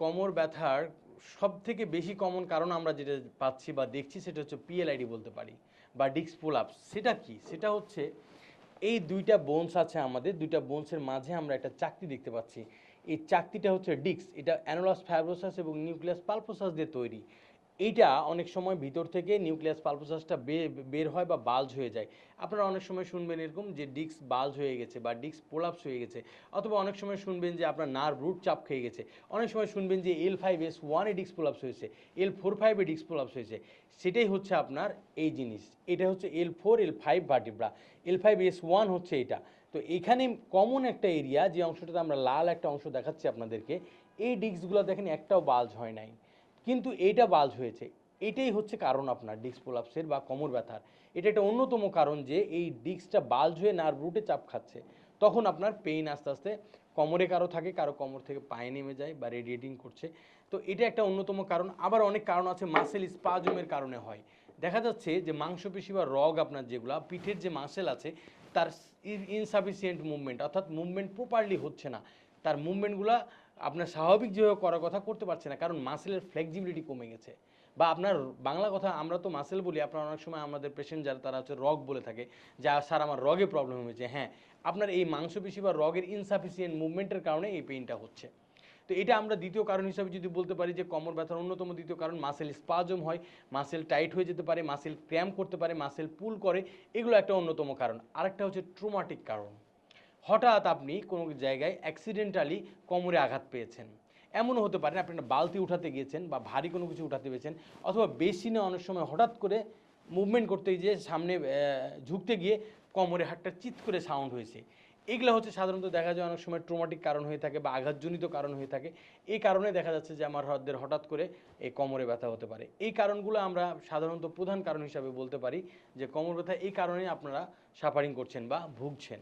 কোমর ব্যথার সব থেকে বেশি কমন কারণ আমরা যেটা পাচ্ছি বা দেখছি সেটা হচ্ছে পিএলআইডি বলতে পারি বা ডিক্স পোলাপস সেটা কি? সেটা হচ্ছে এই দুইটা বোনস আছে আমাদের, দুইটা বোনসের মাঝে আমরা একটা চাকতি দেখতে পাচ্ছি। এই চাকতিটা হচ্ছে ডিক্স এটা অ্যানোলাস ফাইব্রোসাস এবং নিউক্লিয়াস পালপোসাস দিয়ে তৈরি। এইটা অনেক সময় ভিতর থেকে নিউক্লিয়াস পালপোসাসটা বের হয় বা বাল্জ হয়ে যায়। আপনারা অনেক সময় শুনবেন এরকম যে ডিক্স বাল্জ হয়ে গেছে বা ডিক্স পোলাপস হয়ে গেছে, অথবা অনেক সময় শুনবেন যে আপনার নার্ভ রুট চাপ খেয়ে গেছে। অনেক সময় শুনবেন যে এল ফাইভ এস ওয়ানে ডিক্স পোলাপস হয়েছে এল ফোর ফাইভে ডিক্স পোলাপস হয়েছে। সেটাই হচ্ছে আপনার এই জিনিস। এটা হচ্ছে L four L five vertebra L five S one হচ্ছে এটা। তো এখানে কমন একটা এরিয়া যে অংশটাতে আমরা লাল একটা অংশ দেখাচ্ছি আপনাদেরকে, এই ডিস্কগুলো দেখেন একটাও বাল্জ হয় নাই। কিন্তু এইটা বাল্জ হয়েছে। এটাই হচ্ছে কারণ আপনার ডিস্ক প্রোলাপসের বা কোমর ব্যথার। এটা একটা অন্যতম কারণ যে এই ডিস্কটা বাল্জ হয়ে নার্ভ রুটে চাপ খাচ্ছে। তখন আপনার পেইন আস্তে আস্তে কোমরে কারও থাকে, কারও কোমর থেকে পায়ে নেমে যায় বা রেডিয়েটিং করছে। তো এটা একটা অন্যতম কারণ। আবার অনেক কারণ আছে মাসেল স্পাজমের কারণে হয়। দেখা যাচ্ছে যে মাংসপেশি বা রগ আপনার যেগুলা, পিঠের যে মাসেল আছে, তার ইনসাফিসিয়েন্ট মুভমেন্ট অর্থাৎ মুভমেন্ট প্রপারলি হচ্ছে না। তার মুভমেন্টগুলো আপনার স্বাভাবিক যেভাবে করার কথা করতে পারছে না, কারণ মাসেলের ফ্লেক্সিবিলিটি কমে গেছে। বা আপনার বাংলা কথা আমরা তো মাসেল বলি, আপনার অনেক সময় আমাদের পেশেন্ট যারা, তারা হচ্ছে রগ বলে থাকে, যা স্যার আমার রগে প্রবলেম হয়েছে। হ্যাঁ আপনার এই মাংসপেশি বা রগের ইনসাফিসিয়েন্ট মুভমেন্টের কারণে এই পেইনটা হচ্ছে। তো এটা আমরা দ্বিতীয় কারণ হিসাবে যদি বলতে পারি যে, কোমর ব্যথার অন্যতম দ্বিতীয় কারণ মাসেল স্পাজম হয় মাসেল টাইট হয়ে যেতে পারে মাসেল ক্র্যাম্প করতে পারে মাসেল পুল করে, এগুলো একটা অন্যতম কারণ। আরেকটা হচ্ছে ট্রোমাটিক কারণ। হঠাৎ আপনি কোনো জায়গায় অ্যাক্সিডেন্টালি কোমরে আঘাত পেয়েছেন। এমনও হতে পারে, আপনি একটা বালতি উঠাতে গিয়েছেন বা ভারী কোনো কিছু উঠাতে পেয়েছেন অথবা বেশি না, অনেক সময় হঠাৎ করে মুভমেন্ট করতে গিয়ে সামনে ঝুঁকতে গিয়ে কোমরে হাতটা চিৎ করে সাউন্ড হয়েছে। এগুলো হচ্ছে সাধারণত দেখা যায় অনেক সময় ট্রোমাটিক কারণ হয়ে থাকে বা আঘাতজনিত কারণ হয়ে থাকে। এই কারণে দেখা যাচ্ছে যে আমার হ্রদের হঠাৎ করে এই কোমরে ব্যথা হতে পারে। এই কারণগুলো আমরা সাধারণত প্রধান কারণ হিসাবে বলতে পারি যে কোমর ব্যথা, এই কারণে আপনারা সাফারিং করছেন বা ভুগছেন।